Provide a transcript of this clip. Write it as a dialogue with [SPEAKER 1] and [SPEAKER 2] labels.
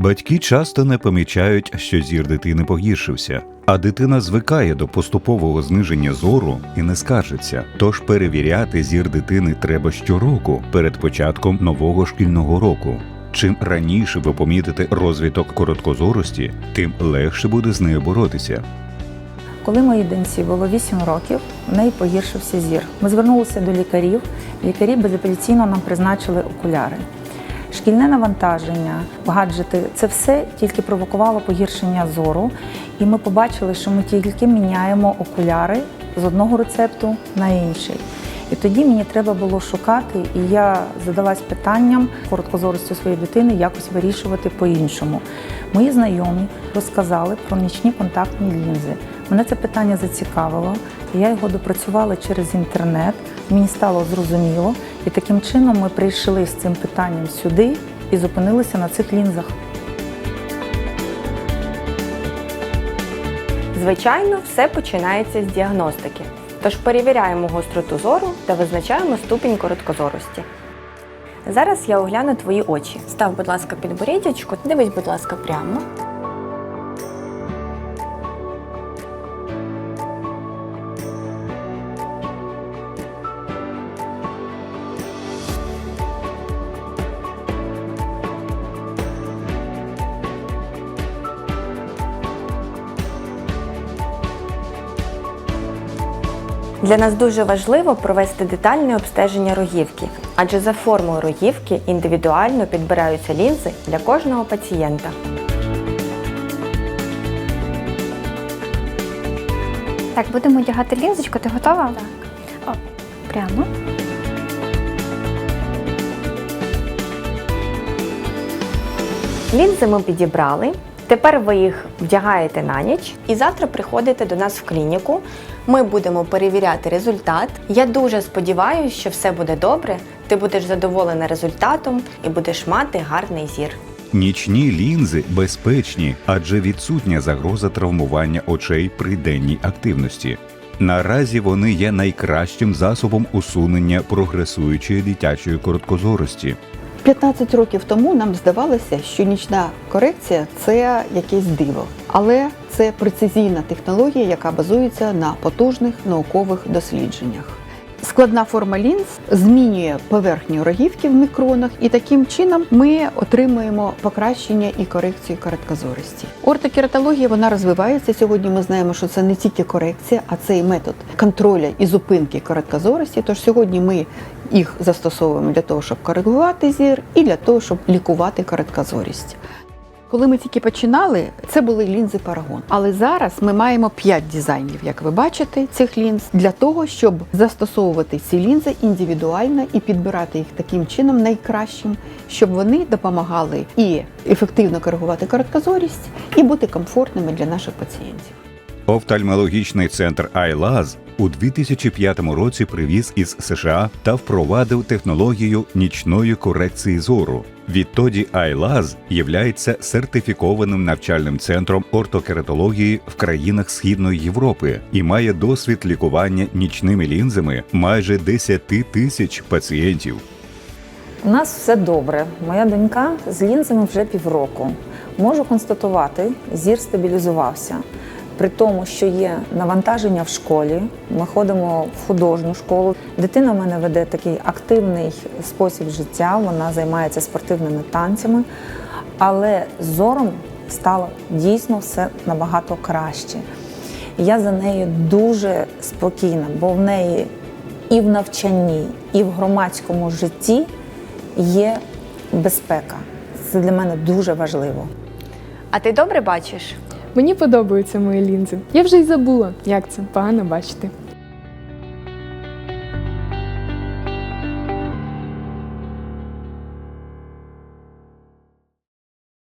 [SPEAKER 1] Батьки часто не помічають, що зір дитини погіршився, а дитина звикає до поступового зниження зору і не скаржиться. Тож перевіряти зір дитини треба щороку перед початком нового шкільного року. Чим раніше ви помітите розвиток короткозорості, тим легше буде з нею боротися.
[SPEAKER 2] Коли моїй доньці було 8 років, в неї погіршився зір. Ми звернулися до лікарів. Лікарі безапеляційно нам призначили окуляри. Шкільне навантаження, гаджети це все тільки провокувало погіршення зору. І ми побачили, що ми тільки міняємо окуляри з одного рецепту на інший. І тоді мені треба було шукати, і я задалась питанням короткозорості своєї дитини якось вирішувати по-іншому. Мої знайомі розказали про нічні контактні лінзи. Мене це питання зацікавило, я його допрацювала через інтернет. Мені стало зрозуміло, і таким чином ми прийшли з цим питанням сюди і зупинилися на цих лінзах.
[SPEAKER 3] Звичайно, все починається з діагностики. Тож перевіряємо гостроту зору та визначаємо ступінь короткозорості. Зараз я огляну твої очі. Став, будь ласка, підборіддячку, дивись, будь ласка, прямо. Для нас дуже важливо провести детальне обстеження рогівки, адже за формою рогівки індивідуально підбираються лінзи для кожного пацієнта.
[SPEAKER 4] Так, будемо одягати лінзочку. Ти готова? Так. О, прямо.
[SPEAKER 3] Лінзи ми підібрали. Тепер ви їх вдягаєте на ніч і завтра приходите до нас в клініку. Ми будемо перевіряти результат. Я дуже сподіваюся, що все буде добре. Ти будеш задоволена результатом і будеш мати гарний зір.
[SPEAKER 1] Нічні лінзи безпечні, адже відсутня загроза травмування очей при денній активності. Наразі вони є найкращим засобом усунення прогресуючої дитячої короткозорості.
[SPEAKER 5] 15 років тому нам здавалося, що нічна корекція це якесь диво, але це прецизійна технологія, яка базується на потужних наукових дослідженнях. Складна форма лінз змінює поверхню рогівки в мікронах, і таким чином ми отримуємо покращення і корекцію короткозорості. Ортокератологія вона розвивається. Сьогодні ми знаємо, що це не тільки корекція, а це і метод контроля і зупинки короткозорості. Тож сьогодні ми їх застосовуємо для того, щоб коригувати зір, і для того, щоб лікувати короткозорість. Коли ми тільки починали, це були лінзи Парагон. Але зараз ми маємо 5 дизайнів, як ви бачите, цих лінз для того, щоб застосовувати ці лінзи індивідуально і підбирати їх таким чином найкращим, щоб вони допомагали і ефективно коригувати короткозорість, і бути комфортними для наших пацієнтів.
[SPEAKER 1] Офтальмологічний центр iLaz у 2005 році привіз із США та впровадив технологію нічної корекції зору. Відтоді iLaz являється сертифікованим навчальним центром ортокератології в країнах Східної Європи і має досвід лікування нічними лінзами майже 10 тисяч пацієнтів.
[SPEAKER 2] У нас все добре. Моя донька з лінзами вже півроку. Можу констатувати, зір стабілізувався. При тому, що є навантаження в школі, ми ходимо в художню школу. Дитина в мене веде такий активний спосіб життя, вона займається спортивними танцями, але зором стало дійсно все набагато краще. Я за нею дуже спокійна, бо в неї і в навчанні, і в громадському житті є безпека. Це для мене дуже важливо.
[SPEAKER 3] А ти добре бачиш?
[SPEAKER 6] Мені подобаються мої лінзи. Я вже й забула, як це погано бачити.